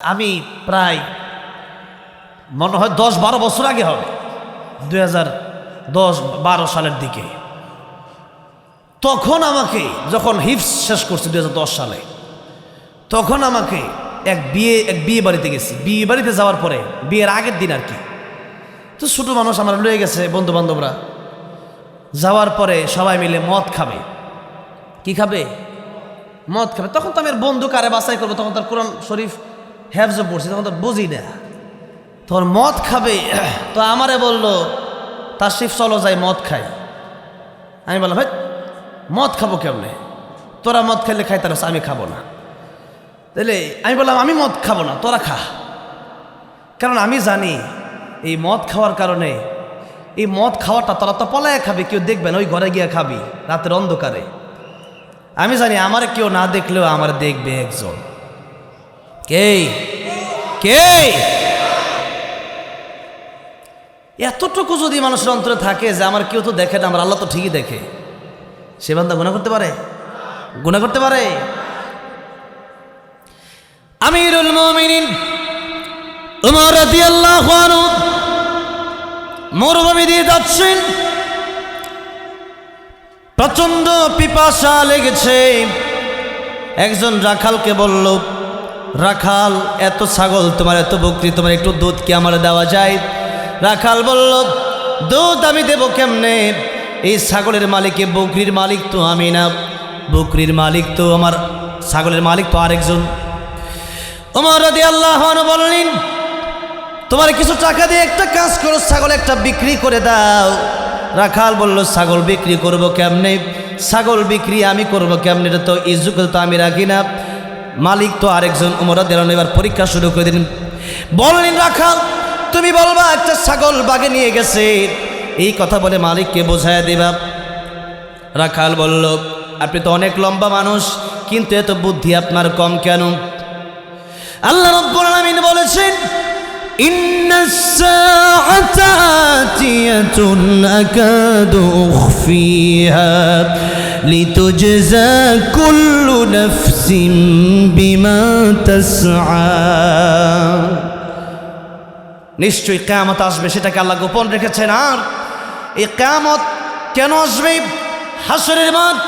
আমি প্রায়, মনে হয় দশ বারো বছর আগে হবে, দুই হাজার দশ বারো সালের দিকে। তখন আমাকে, যখন হিপস শেষ করছি দুই সালে, তখন আমাকে এক বিয়ে এক বিয়ে বাড়িতে গেছি। বিয়ে বাড়িতে যাওয়ার পরে, বিয়ের আগের দিন আর কি। তো ছোটো মানুষ আমার লয়ে গেছে বন্ধু বান্ধবরা যাওয়ার পরে সবাই মিলে মদ খাবে। কি খাবে? মদ খাবে। তখন তো আমি বন্ধু কারে বাছাই করব? তখন তার কোরআন শরীফ হ্যাফজও পড়ছি, তখন তো বুঝি না। তখন মদ খাবে? তো আমারে বলল, তার শিফ, চলো যাই, মদ খাই। আমি বললাম ভাই মদ খাব কেমনে? তোরা মদ খেলে খাই তার আমি খাব না। তাহলে আমি বললাম, আমি মদ খাব না, তোরা খা। কারণ আমি জানি, এই মদ খাওয়ার কারণে, এই মদ খাওয়াটা তোরা তো পলায় খাবি, কেউ দেখবে না, ওই ঘরে গিয়ে খাবি, রাতের অন্ধকারে। আমি জানি, আমার কেউ না দেখলেও আমার দেখবে একজন। কে কে এতটুকু যদি মানুষের অন্তরে থাকে যে আমার কেউ তো দেখে না, আমার আল্লাহ তো ঠিকই দেখে। সে বান্দা গুণা করতে পারে? গুণা করতে পারে? আমিরুল মুমিনিন উমর রাদিয়াল্লাহু আনহু মরুভূমি দিয়ে যাচ্ছেন। প্রচণ্ড পিপাসা লেগেছে। একজন রাখালকে বলল রাখাল, এত ছাগল, তোমার এত বকরি, তোমার একটু দুধ কি আমার দেওয়া যায়? রাখাল বলল, দুধ আমি দেবো কেমনে? এই ছাগলের মালিকে বকরির মালিক তো আমি না। বকরির মালিক তো আমার ছাগলের মালিক তো আরেকজন। ওমর রাদি আল্লাহ বললেন, তোমার কিছু টাকা দিয়ে একটা কাজ করো, ছাগল একটা বিক্রি করে দাও। রাখাল বলল, ছাগল বিক্রি করব কেমনে? ছাগল বিক্রি আমি করব কেমনে? তো ইজুক তো আমি রাখি না। মালিক তো আরেকজন উমরা দিলেন এবার পরীক্ষা শুরু করে দিন বললেন রাখাল তুমি বলবা একটা ছাগল বাগে নিয়ে গেছে এই কথা বলে মালিককে বোঝায় দিবা রাখাল বলল আপনি তো অনেক লম্বা মানুষ কিন্তু এত বুদ্ধি আপনার কম কেন আল্লাহ রব্বুল আলামিন বলেছেন إن الساعة آتية أكاد أخفيها لتجزى كل نفس بما تسعى নিশ্চয়ই কেয়ামত আসবে সেটাকে আল্লাহ গোপন রেখেছেন আর এই কেয়ামত কেন আসবে হাসরের মাঠ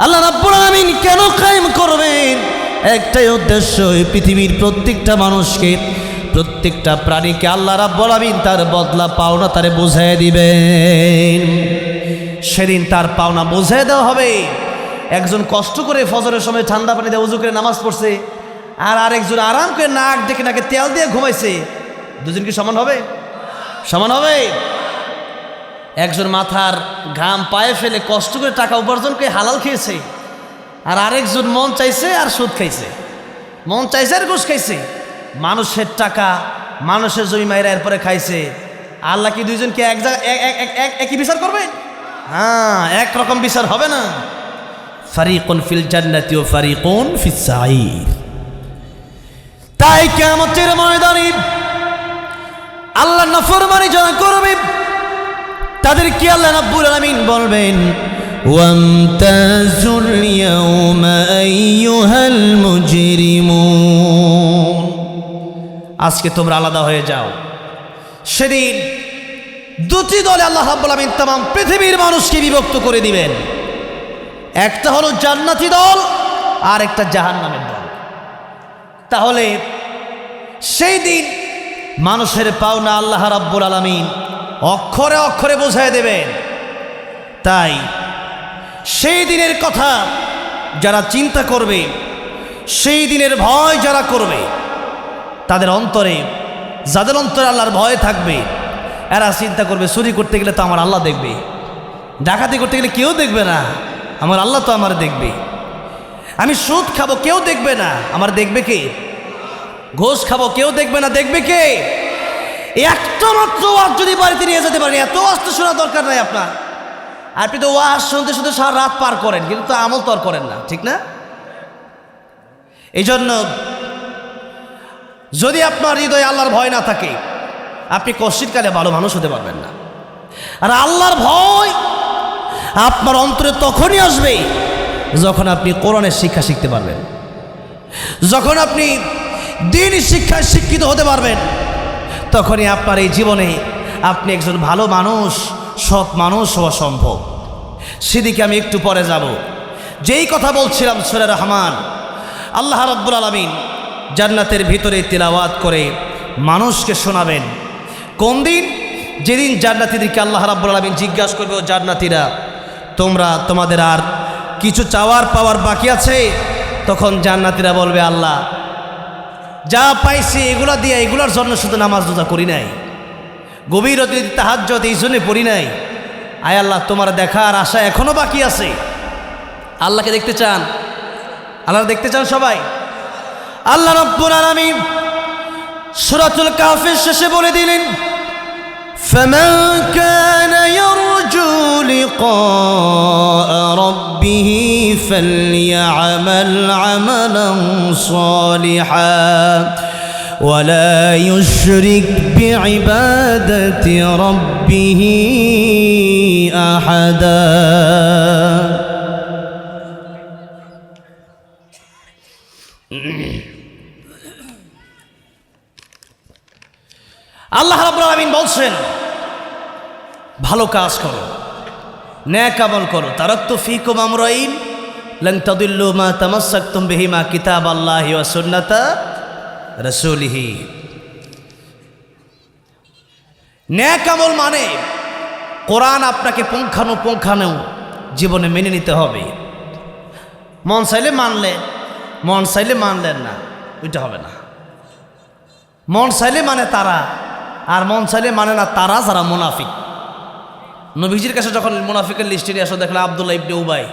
আল্লাহ রাব্বুল আলামিন কেন কায়েম করবেন একটাই উদ্দেশ্য এই পৃথিবীর প্রত্যেকটা মানুষকে প্রত্যেকটা প্রাণীকে আল্লাহ রাব্বুল আলামিন তার বদলা পাওনা তারে বুঝাই দিবেন সেদিন তার পাওনা বুঝাই দেওয়া হবে একজন কষ্ট করে ফজরের সময় ঠান্ডা পানিতে উজু করে নামাজ পড়ছে, আর আরেকজন আরাম করে নাক ডেকে নাকে তেল দিয়ে ঘুমাইছে। দুজন কি সমান হবে? সমান হবে? একজন মাথার ঘাম পায়ে ফেলে কষ্ট করে টাকা উপার্জন করে হালাল খেয়েছে, আর আরেকজন মন চাইছে আর সুদ খাইছে। মন চাইছে আর ঘুষ খাইছে। মানুষের টাকা মানুষের জমি মায়েরা এরপরে খাইছে। আল্লাহ কি দুইজনকে এক জায়গা এক- এক- এক- এক- একই বিচার করবে? হ্যাঁ এক রকম বিচার হবে না। ফারিকুন ফিল জান্নাতি ও ফারিকুন ফিস সাইর তাই কেমতের ময়দানে আল্লাহ নফরমানি যারা করবে তাদেরকে আল্লাহ রাব্বুল আলামিন বলবেন وامتازوا اليوم أيها المجرمون আজকে তোমরা আলাদা হয়ে যাও সেদিন দুটি দলে আল্লাহ রাব্বুল আলামিন তাম পৃথিবীর মানুষকে বিভক্ত করে দিবেন একটা হলো জান্নাতি দল, আর একটা জাহান্নামের দল। তাহলে সেই দিন মানুষের পাওনা আল্লাহ রাব্বুল আলামিন অক্ষরে অক্ষরে বোঝায় দেবেন। তাই সেই দিনের কথা যারা চিন্তা করবে, সেই দিনের ভয় যারা করবে, তাদের অন্তরে, যাদের অন্তরে আল্লাহর ভয় থাকবে, এরা চিন্তা করবে, চুরি করতে গেলে তো আমার আল্লাহ দেখবে। ডাকাতি করতে গেলে কেউ দেখবে না। আমার আল্লাহ তো আমার দেখবে। আমি সুদ খাব, কেউ দেখবে না। আমার দেখবে কে? ঘোষ খাব, কেউ দেখবে না। দেখবে কে? একটা ওয়াজ যদি বাড়িতে নিয়ে যেতে পারেন, এত তো শোনা দরকার নাই আপনার। আপনি তো ওয়াজ শুনতে শুনতে সারা রাত পার করেন, কিন্তু তো আমল তো আর করেন না, ঠিক না? এই জন্য যদি আপনার হৃদয়ে আল্লাহর ভয় না থাকে, আপনি কষ্টিতকালে ভালো মানুষ হতে পারবেন না। আর আল্লাহর ভয় আপনার অন্তরে তখনই আসবে যখন আপনি কোরআনের শিক্ষা শিখতে পারবেন। যখন আপনি দিন শিক্ষায় শিক্ষিত হতে পারবেন, তখনই আপনার এই জীবনে আপনি একজন ভালো মানুষ, সৎ মানুষ হওয়া সম্ভব। সেদিকে আমি একটু পরে যাব। যেই কথা বলছিলাম সুরে রহমান, আল্লাহ রব্বুল আলমিন জান্নাতের ভিতরে তিলাওয়াত করে মানুষকে শোনাবেন। কোন দিন? যেদিন জান্নাতিদেরকে আল্লাহ রাব্বুল আলমিন জিজ্ঞাসা করবে, ও জান্নাতিরা তোমরা তোমাদের আর কিছু চাওয়ার পাওয়ার বাকি আছে? তখন জান্নাতিরা বলবে, আল্লাহ, যা পাইছি এগুলা দিয়ে এগুলার জন্য শুধু নামাজ রোজা করি নাই। গভীর অতীত তাহাজ্যত এই জন্যে পড়ি নাই। আয় আল্লাহ, তোমার দেখার আশা এখনও বাকি আছে। আল্লাহকে দেখতে চান? আল্লাহ দেখতে চান সবাই? আল্লাহ রব্বুল আলামিন সূরাতুল কাহফের শেষে বলে দিলেন, ফামান لقاء ربه فليعمل عملا صالحا ولا يشرك بعبادة ربه أحدا আল্লাহ রাব্বুল আলামিন বলছেন ভালো কাজ করো ন্যাক আমল করো। তারাক্তু ফিকুম আমরাইন লন তাদিল্লু মা তামাসসাকতুম বিহিমা কিতাব আল্লাহি ওয়া সুন্নাতা রাসূলিহি। ন্যাক আমল মানে কোরআন আপনাকে পুঙ্খানুপুঙ্খানু জীবনে মেনে নিতে হবে। মন চাইলে মানলেন মন চাইলে মানলেন না, ওইটা হবে না। মন চাইলে মানে তারা, আর মন চাইলে মানে না তারা যারা মুনাফিক। নবীজির কাছে যখন মুনাফিকের লিস্টে আসো দেখলাম আবদুল্লাহ ইবনে উবাই।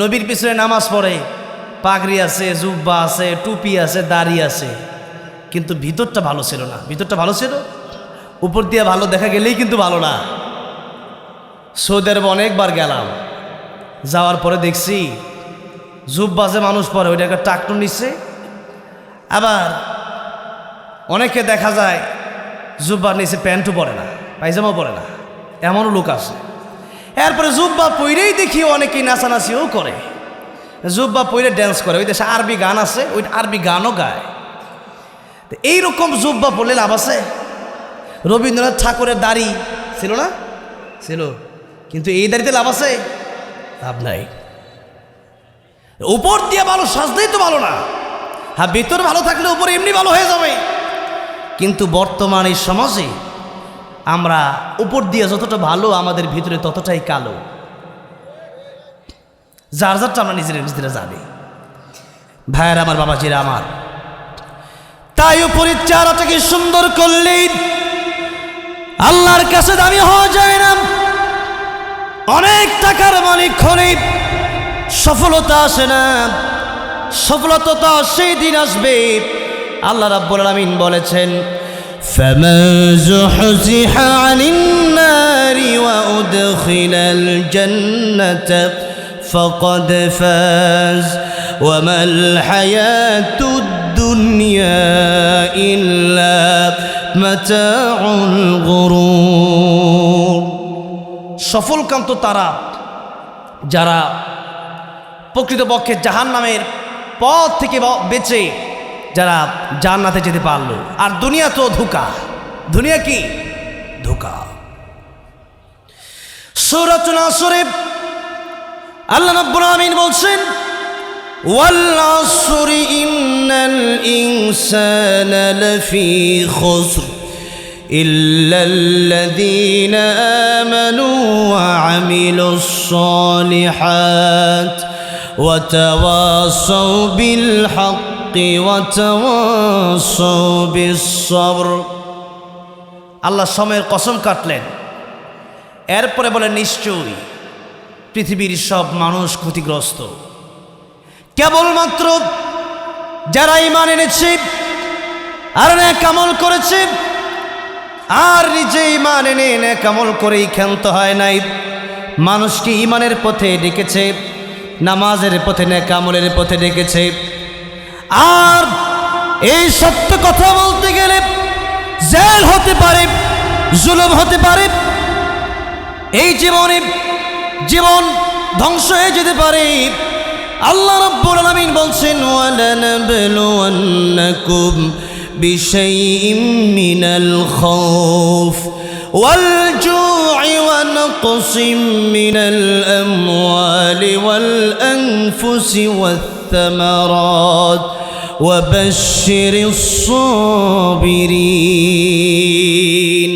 নবীর পিছনে নামাজ পড়ে, পাগড়ি আছে, জুব্বা আছে, টুপি আছে, দাড়ি আছে। কিন্তু ভিতরটা ভালো ছিল না। ভিতরটা ভালো ছিল? উপর দিয়ে ভালো দেখা গেলেই কিন্তু ভালো না। সৌদি আরবে অনেকবার গেলাম। যাওয়ার পরে দেখছি জুব্বাজে মানুষ পরে ওইটাকে টাকটুন নিচ্ছে। আবার অনেকে দেখা যায় জুব্বার নিচে প্যান্টও পরে না, পায়জামাও পরে না। এমনও লোক আছে। এরপরে জুব্বা পইরেই দেখি অনেকেই নাচানাচিও করে। জুব্বা পইরে ড্যান্স করে। ওই দেশে আরবি গান আছে, ওই আরবি গানও গায়। এইরকম জুব্বা পড়লে লাভ আছে? রবীন্দ্রনাথ ঠাকুরের দাড়ি ছিল না? ছিল। কিন্তু এই দাড়িতে লাভ আছে? লাভ নাই। উপর দিয়ে ভালো সাজলেই তো ভালো না। হ্যাঁ ভিতর ভালো থাকলে উপর এমনি ভালো হয়ে যাবে। কিন্তু বর্তমান এই সমাজে আমরা উপর দিয়ে যতটা ভালো আমাদের ভিতরে ততটাই কালো। যার যারটা আমরা নিজেরা নিজেরা জানি। ভাইয়ের, আমার বাবাজিরা, আমার। তাই উপরের চেহারাটাকে সুন্দর করলেই আল্লাহর কাছে দামি হওয়া যায় না। অনেক টাকার মালিক হলে সফলতা আসে না। সফলতা সেই দিন আসবে। আল্লাহ রাব্বুল আলামিন বলেছেন فمن زحزح عن النار وأدخل الجنة فقد فاز وما الحياة الدنيا إلا متاع الغرور সফলকান্ত তারা যারা প্রকৃতপক্ষে জাহান নামের পথ থেকে ব- বেঁচে যারা জান্নাতে যেতে পারলো আর দুনিয়া তো ধোকা দুনিয়া কি ধোকা সৌরাচনা সরে আল্লাহ রাব্বুল আমিন বলছেন والعصر إن الإنسان لفي خسر إلا الذين آمنوا وعملوا الصالحات وتواصوا بالحق وتواصوا بالصبر আল্লাহ সময়ের কসম কাটলেন এরপরে বলে নিশ্চয়ই পৃথিবীর সব মানুষ ক্ষতিগ্রস্ত কেবলমাত্র যারা ইমান এনেছে আর ন্যাক কামল করেছে আর নিজে ইমান এনে ন্যাক কামল করেই ক্ষান্ত হয় নাই মানুষকে ইমানের পথে ডেকেছে নামাজের পথে ন্যাক কামলের পথে ডেকেছে আর এই সত্য কথা বলতে গেলে জেল হতে পারে জুলুম হতে পারে এই জীবনে জীবন ধ্বংস হয়ে যেতে পারে আল্লাহ রাব্বুল আলামিন বলছেন ولنبلونكم بشيء من الخوف والجوع ونقص من الأموال والأنفس والثمرات وبشر الصابرين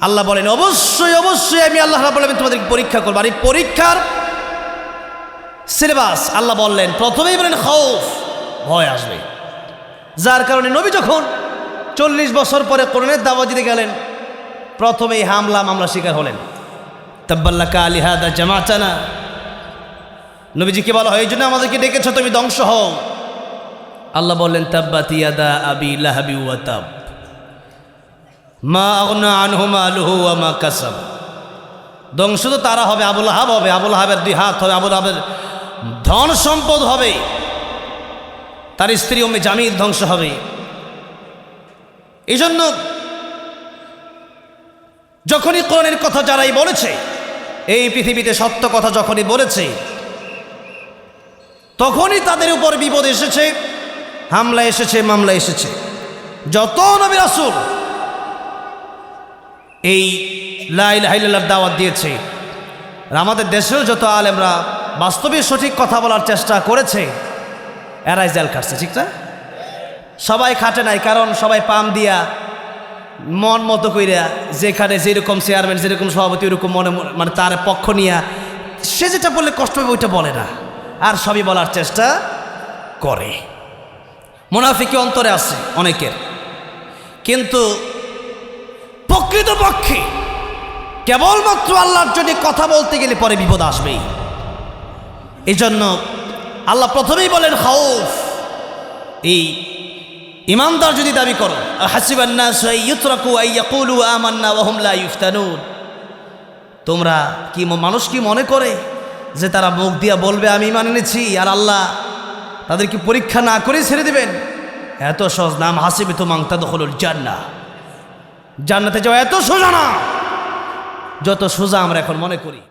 আল্লাহ বলেন অবশ্যই অবশ্যই আমি আল্লাহ রাব্বুল আলামিন তোমাদেরকে পরীক্ষা করবো আর এই পরীক্ষার সিলেবাস আল্লাহ বললেন প্রথমেই বলেন খৌফ ভয় আসবে যার কারণে নবী যখন চল্লিশ বছর পরে করোনের দাওয়া দিতে গেলেন প্রথমেই হামলা মামলা শিকার হলেন তাব্বাল্লাকা আলী হাদা জামাচানা নবীজিকে বলা হয় এই জন্য আমাদেরকে ডেকেছ তুমি ধ্বংস হও আল্লাহ বললেন, তাব্বাত ইয়াদা আবি লাহাবি ওয়াতাব মা আগনা আনহু মালুহু ওয়া মা কাসাব। ধ্বংস তো তারা হবে, আবুল হাব হবে, আবুল হাবের দুই হাত হবে, আবুল হাবের ধন সম্পদ হবে। তার স্ত্রী ওমে জামির ধ্বংস হবে। এই জন্য যখনই কোরআনের কথা যারাই বলেছে, এই পৃথিবীতে সত্য কথা যখনই বলেছে, তখনই তাদের উপর বিপদ এসেছে। হামলা এসেছে, মামলা এসেছে। যত নবী রাসূল এই লাইল হাইলার দাওয়াত দিয়েছে আমাদের দেশেও যত আলেমরা বাস্তবে সঠিক কথা বলার চেষ্টা করেছে, এরাই জেল কাটছে ঠিক না? সবাই খাটে নাই, কারণ সবাই পাম দিয়া মন মতো কইরা যেখানে যেরকম চেয়ারম্যান, যেরকম সভাপতি, ওরকম মনে- মানে তার পক্ষ নিয়া সে যেটা বললে কষ্ট হবে, ওইটা বলে না। আর সবই বলার চেষ্টা করে। মুনাফিকি অন্তরে আছে অনেকের। কিন্তু প্রকৃতপক্ষে কেবলমাত্র আল্লাহর জন্য কথা বলতে গেলে পরে বিপদ আসবেই। এই জন্য আল্লাহ প্রথমেই বলেন হাউফ এই ইমানদার যদি দাবি করো তোমরা কি মানুষ কি মনে করে যে তারা মুখ দিয়া বলবে, আমি মানে নিয়েছি আর আল্লাহ তাদেরকে পরীক্ষা না করে ছেড়ে দেবেন। এত সহজ নাম হাসিবে তো মাংতা দখল জান্না জান্নাতে যাওয়া এত সোজা না। যত সোজা আমরা এখন মনে করি।